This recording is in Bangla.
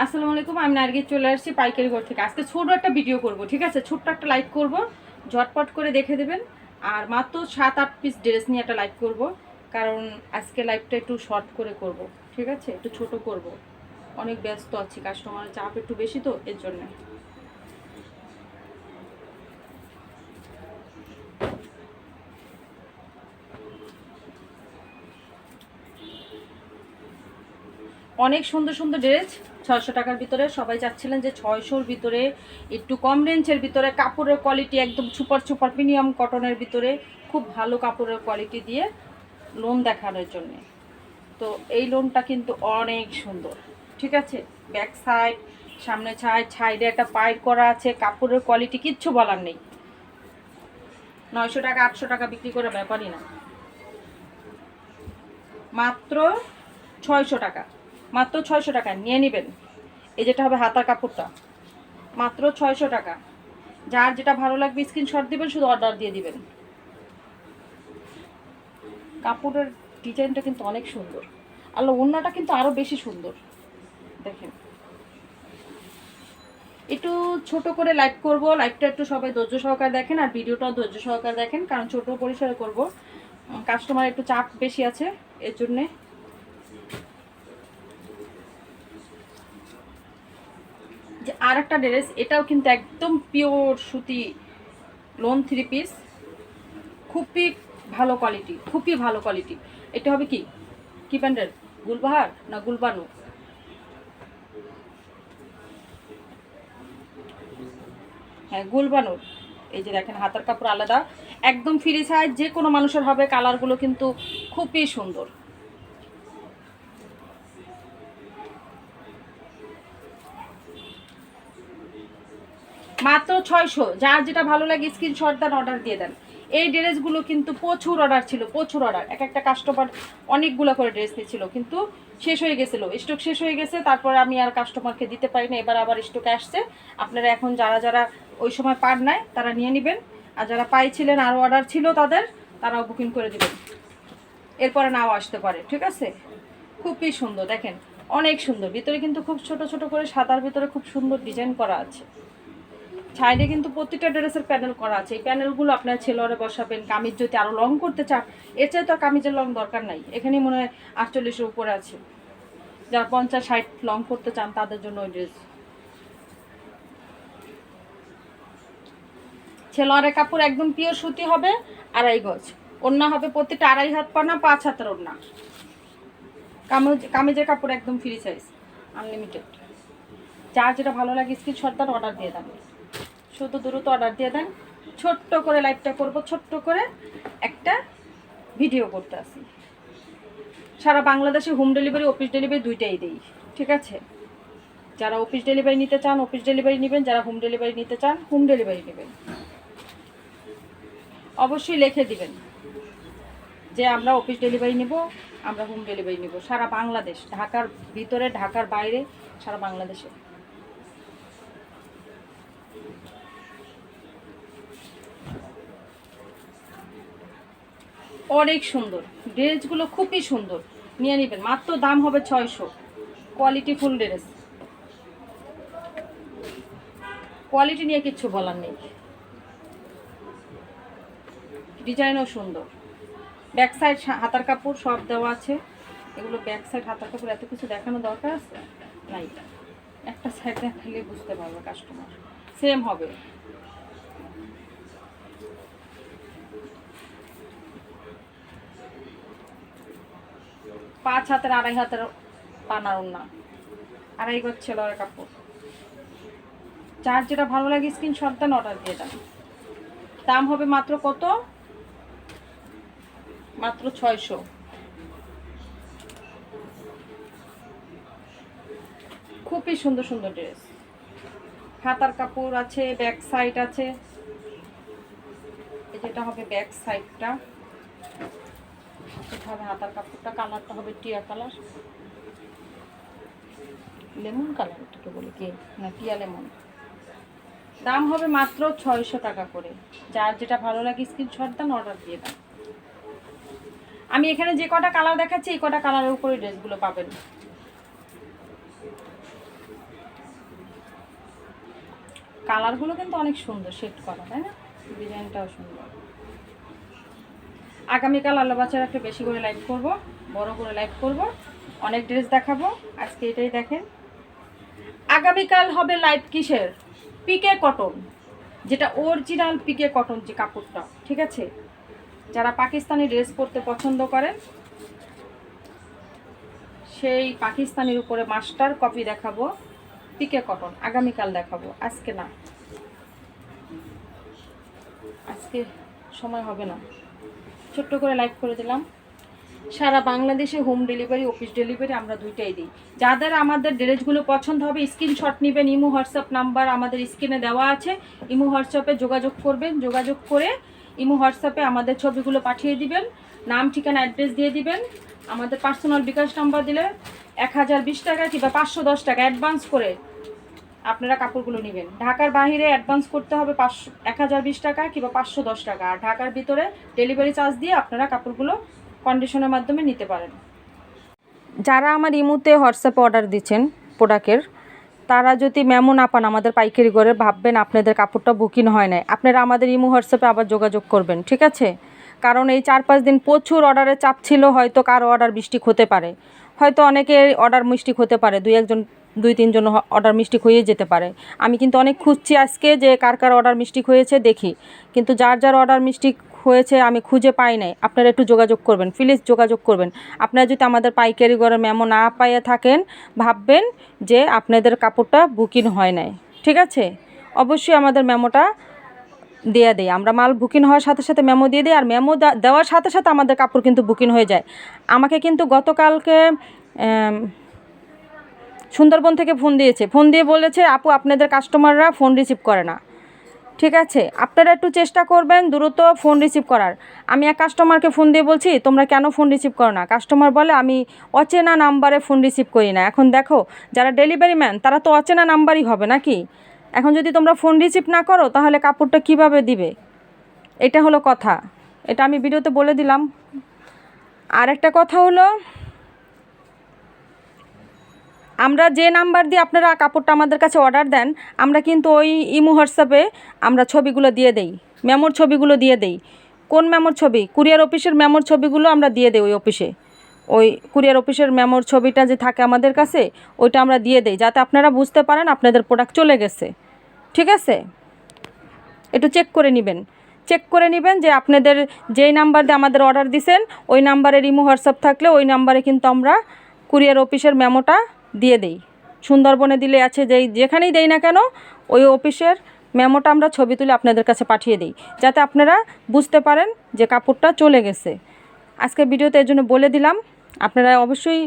আসসালামু আলাইকুম, আমি নার্গিস চলে আসছি পাইকারি ঘর থেকে। আজকে ছোট একটা ভিডিও করব, ঠিক আছে? ছোট্ট একটা লাইভ করব, ঝটপট করে দেখে দেবেন। আর মাত্র সাত, আট পিস ড্রেস নিয়ে একটা লাইভ করব, কারণ আজকে লাইভটা একটু শর্ট করে করব, ঠিক আছে? একটু ছোট করব। অনেক ব্যস্ত আছি কাস্টমারের চাপ একটু বেশি তো, এর জন্য। অনেক সুন্দর সুন্দর ড্রেস ছয়শো টাকার ভিতরে। সবাই চাচ্ছিলেন যে ছয়শোর ভিতরে, একটু কম রেঞ্জের ভিতরে। কাপড়ের কোয়ালিটি একদম সুপার সুপার প্রিমিয়াম কটনের ভিতরে। খুব ভালো কাপড়ের কোয়ালিটি দিয়ে লোন দেখানোর জন্যে। তো এই লোনটা কিন্তু অনেক সুন্দর। ঠিক আছে? ব্যাক সাইড সামনে সাইড সাইডে একটা পাইপ করা আছে। কাপড়ের কোয়ালিটি কিচ্ছু বলার নেই। নয়শো টাকা, আটশো টাকা বিক্রি করে ব্যাপারই না। মাত্র ছয়শো টাকা। মাত্র ছয়শো টাকা, নিয়ে নেবেন। এই যেটা হবে হাতার কাপড়টা। মাত্র ছয়শো টাকা। যার যেটা ভালো লাগবে স্ক্রিনশট দিবেন, শুধু অর্ডার দিয়ে দিবেন। কাপড়ের ডিজাইনটা কিন্তু অনেক সুন্দর। আর ওড়নাটা কিন্তু আরও বেশি সুন্দর। দেখেন। একটু ছোট করে লাইভ করব। লাইভটা একটু সবাই ধৈর্য সহকারে দেখেন আর ভিডিওটাও ধৈর্য সহকারে দেখেন। কারণ ছোট পরিসরে করব। কাস্টমার একটু চাপ বেশি আছে। এর জন্যে আর একটা ড্রেস, এটাও কিন্তু একদম পিওর সুতি লোন থ্রি পিস খুবই ভালো কোয়ালিটি খুবই ভালো কোয়ালিটি এটা হবে কি? কি প্যান্ডেল গুলবাহার না গুলবানু? হ্যাঁ গুলবানুর। এই যে দেখেন, হাতার কাপড় আলাদা। একদম ফ্রি সাইজ যে কোনো মানুষের হবে কালারগুলো কিন্তু খুবই সুন্দর। মাত্র ছয়শো। যার যেটা ভালো লাগে স্ক্রিনশট দেন অর্ডার দিয়ে দেন। এই ড্রেসগুলো কিন্তু প্রচুর অর্ডার ছিল, প্রচুর অর্ডার এক একটা কাস্টমার অনেকগুলো করে ড্রেস নিয়েছিল, কিন্তু শেষ হয়ে গেছিল। স্টক শেষ হয়ে গেছে, তারপর আমি আর কাস্টমারকে দিতে পারি না এবার আবার স্টকে আসছে। আপনারা এখন যারা যারা ওই সময় পার নাই, তারা নিয়ে নেবেন। আর যারা পাইছিলেন আরও অর্ডার ছিল তাদের, তারাও বুকিং করে দিবেন। এরপরে নাও আসতে পারে, ঠিক আছে? খুবই সুন্দর, দেখেন। অনেক সুন্দর। ভিতরে কিন্তু খুব ছোট ছোট করে সাদার ভিতরে খুব সুন্দর ডিজাইন করা আছে। সাইডে কিন্তু প্রত্যেকটা ড্রেসের প্যানেল করা আছে। এই প্যানেলগুলো আপনার ছেলেরে বসাবেন, কামিজ যদি আরও লং করতে চান, এর চাই তো কামিজের লং দরকার নাই। এখানেই মনে হয় আটচল্লিশের উপরে আছে। যারা পঞ্চাশ, ষাট লং করতে চান, তাদের জন্য ওই ড্রেস ছেলোয়ারের কাপড় একদম পিওর সুতি হবে, আড়াই গজ। ওড়না হবে প্রত্যেকটা আড়াই হাত পানা পাঁচ হাতের ওড়না। কামিজ, কামিজের কাপড় একদম ফ্রি সাইজ আনলিমিটেড যার যেটা ভালো লাগে স্ক্রিনশট অর্ডার দিয়ে দেন। শুধু দ্রুত অর্ডার দিয়ে দেন। ছোট্ট করে লাইভটা করব, ছোট্ট করে একটা ভিডিও করতে আসি। সারা বাংলাদেশে হোম ডেলিভারি অফিস ডেলিভারি দুইটাই দেই, ঠিক আছে? যারা অফিস ডেলিভারি নিতে চান অফিস ডেলিভারি নেবেন, যারা হোম ডেলিভারি নিতে চান হোম ডেলিভারি নেবেন। অবশ্যই লিখে দিবেন যে আমরা অফিস ডেলিভারি নিব, আমরা হোম ডেলিভারি নিব। সারা বাংলাদেশ, ঢাকার ভিতরে, ঢাকার বাইরে, সারা বাংলাদেশে। অনেক সুন্দর। ড্রেসগুলো খুবই সুন্দর। নিয়ে নেবেন। মাত্র দাম হবে ছয়শো। কোয়ালিটি ফুল ড্রেস কোয়ালিটি নিয়ে কিচ্ছু বলার নেই। ডিজাইনও সুন্দর। ব্যাক সাইড হাতার কাপড় সব দেওয়া আছে। এগুলো ব্যাক সাইড হাতার কাপড় এত কিছু দেখানো দরকার আছে? নাই একটা সাইড দেখালে বুঝতে পারবে কাস্টমার সেম হবে। পাঁচ হাতের, আড়াই হাতের পানার না আড়াই গজ ছেলের কাপড়। যার যেটা ভালো লাগে স্ক্রিনশট দেন অর্ডার দিয়ে দেন। দাম হবে মাত্র কত? মাত্র ছয়শো। খুবই সুন্দর সুন্দর ড্রেস হাতার কাপড় আছে ব্যাক সাইড আছে। যেটা হবে ব্যাক সাইডটা হবে হাতার কাপড়টা কালারটা হবে টিয়া কালার। লেমন কালার এটাকে বলে কি? না, টিয়া লেমন। দাম হবে মাত্র ছয়শো টাকা করে। যার যেটা ভালো লাগে স্ক্রিনশট দেন অর্ডার দিয়ে দেন। আমি এখানে যে কটা কালার দেখাচ্ছি, এই কটা কালারের উপরে ড্রেসগুলো পাবেন। কালারগুলো কিন্তু অনেক সুন্দর সেট করা, তাই না? ডিজাইনটাও সুন্দর। আগামীকাল আল্লাহ বাচ্চারা একটু বেশি করে লাইভ করব, বড় করে লাইভ করব। অনেক ড্রেস দেখাবো, আজকে এটাই দেখেন। আগামীকাল হবে লাইভ কিসের? পিকে কটন যেটা অরিজিনাল পিকে কটন যে কাপড়টা, ঠিক আছে? যারা পাকিস্তানি ড্রেস পরতে পছন্দ করেন, সেই পাকিস্তানির উপরে মাস্টার কপি দেখাবো পিকে কটন আগামীকাল দেখাবো, আজকে না। আজকে সময় হবে না। ছোট্ট করে লাইভ করে দিলাম। সারা বাংলাদেশে হোম ডেলিভারি অফিস ডেলিভারি আমরা দুইটাই দিই। যাদের আমাদের ড্রেসগুলো পছন্দ হবে স্ক্রিনশট নেবেন, ইমো, হোয়াটসঅ্যাপ নাম্বার আমাদের স্ক্রিনে দেওয়া আছে। ইমো, হোয়াটসঅ্যাপে যোগাযোগ করবেন, যোগাযোগ করে ইমো, হোয়াটসঅ্যাপে আমাদের ছবিগুলো পাঠিয়ে দিবেন, নাম, ঠিকানা অ্যাড্রেস দিয়ে দিবেন। আমাদের পার্সোনাল বিকাশ নাম্বার দিলে এক হাজার বিশ টাকা কিংবা পাঁচশো দশ টাকা অ্যাডভান্স করে আপনারা কাপড়গুলো নেবেন। ঢাকার বাইরে অ্যাডভান্স করতে হবে পাঁচশো এক হাজার বিশ টাকা কিংবা পাঁচশো দশ টাকা। আর ঢাকার ভিতরে ডেলিভারি চার্জ দিয়ে আপনারা কাপড়গুলো কন্ডিশনের মাধ্যমে নিতে পারেন। যারা আমার ইমুতে হোয়াটসঅ্যাপে অর্ডার দিচ্ছেন প্রোডাক্টের তারা যদি মেমো না পান আমাদের পাইকারি করে ভাববেন আপনাদের কাপড়টা বুকিং হয় নাই। আপনারা আমাদের ইমো হোয়াটসঅ্যাপে আবার যোগাযোগ করবেন, ঠিক আছে? কারণ এই চার পাঁচ দিন প্রচুর অর্ডারের চাপ ছিল, হয়তো কারও অর্ডার মিস্টিক হতে পারে। হয়তো অনেকের অর্ডার মিস্টিক হতে পারে, দুই একজন দুই তিনজন অর্ডার মিস্টিক হয়ে যেতে পারে। আমি কিন্তু অনেক খুঁজছি আজকে যে কার কার অর্ডার মিস্টিক হয়েছে দেখি। কিন্তু যার যার অর্ডার মিস্টিক হয়েছে আমি খুঁজে পাই নাই। আপনারা একটু যোগাযোগ করবেন, প্লিজ যোগাযোগ করবেন। আপনারা যদি আমাদের পাইকারি ঘরের মেমো না পাইয়ে থাকেন, ভাববেন যে আপনাদের কাপড়টা বুকিং হয় নাই। ঠিক আছে? অবশ্যই আমাদের মেমোটা দিয়ে দেয় আমরা মাল বুকিং হওয়ার সাথে সাথে মেমো দিয়ে দিই, আর মেমো দেওয়ার সাথে সাথে আমাদের কাপড় কিন্তু বুকিং হয়ে যায়। আমাকে কিন্তু গতকালকে সুন্দরবন থেকে ফোন দিয়েছে। ফোন দিয়ে বলেছে, আপু, আপনাদের কাস্টমাররা ফোন রিসিভ করে না। ঠিক আছে? আপনারা একটু চেষ্টা করবেন দ্রুত ফোন রিসিভ করার। আমি এক কাস্টমারকে ফোন দিয়ে বলছি, তোমরা কেন ফোন রিসিভ করো না? কাস্টমার বলে, আমি অচেনা নাম্বারে ফোন রিসিভ করি না। এখন দেখো, যারা ডেলিভারি ম্যান তারা তো অচেনা নাম্বারই হবে নাকি? এখন যদি তোমরা ফোন রিসিভ না করো, তাহলে কাপড়টা কীভাবে দিবে? এটা হলো কথা। এটা আমি ভিডিওতে বলে দিলাম। আর একটা কথা হলো আমরা যে নাম্বার দিয়ে আপনারা কাপড়টা আমাদের কাছে অর্ডার দেন, আমরা কিন্তু ওই ইমো হোয়াটসঅ্যাপে আমরা ছবিগুলো দিয়ে দেই। মেমোর ছবিগুলো দিয়ে দেই। কোন মেমোর ছবি? কুরিয়ার অফিসের মেমোর ছবিগুলো আমরা দিয়ে দেই ওই অফিসে। ওই কুরিয়ার অফিসের মেমোর ছবিটা যে থাকে আমাদের কাছে, ওইটা আমরা দিয়ে দেই, যাতে আপনারা বুঝতে পারেন আপনাদের প্রোডাক্ট চলে গেছে। ঠিক আছে? একটু চেক করে নেবেন। চেক করে নেবেন যে আপনাদের যেই নাম্বার দিয়ে আমাদের অর্ডার দিছেন, ওই নাম্বারের ইমো হোয়াটসঅ্যাপ থাকলে ওই নাম্বারে কিন্তু আমরা কুরিয়ার অফিসের মেমোটা দিয়ে দেই। সুন্দরবনে দিলে আছে যেই, যেখানেই দেই না কেন, ওই অফিসের মেমোটা আমরা ছবি তুলে আপনাদের কাছে পাঠিয়ে দিই। যাতে আপনারা বুঝতে পারেন যে কাপড়টা চলে গেছে। আজকে ভিডিওতে এর জন্য বলে দিলাম। আপনারা অবশ্যই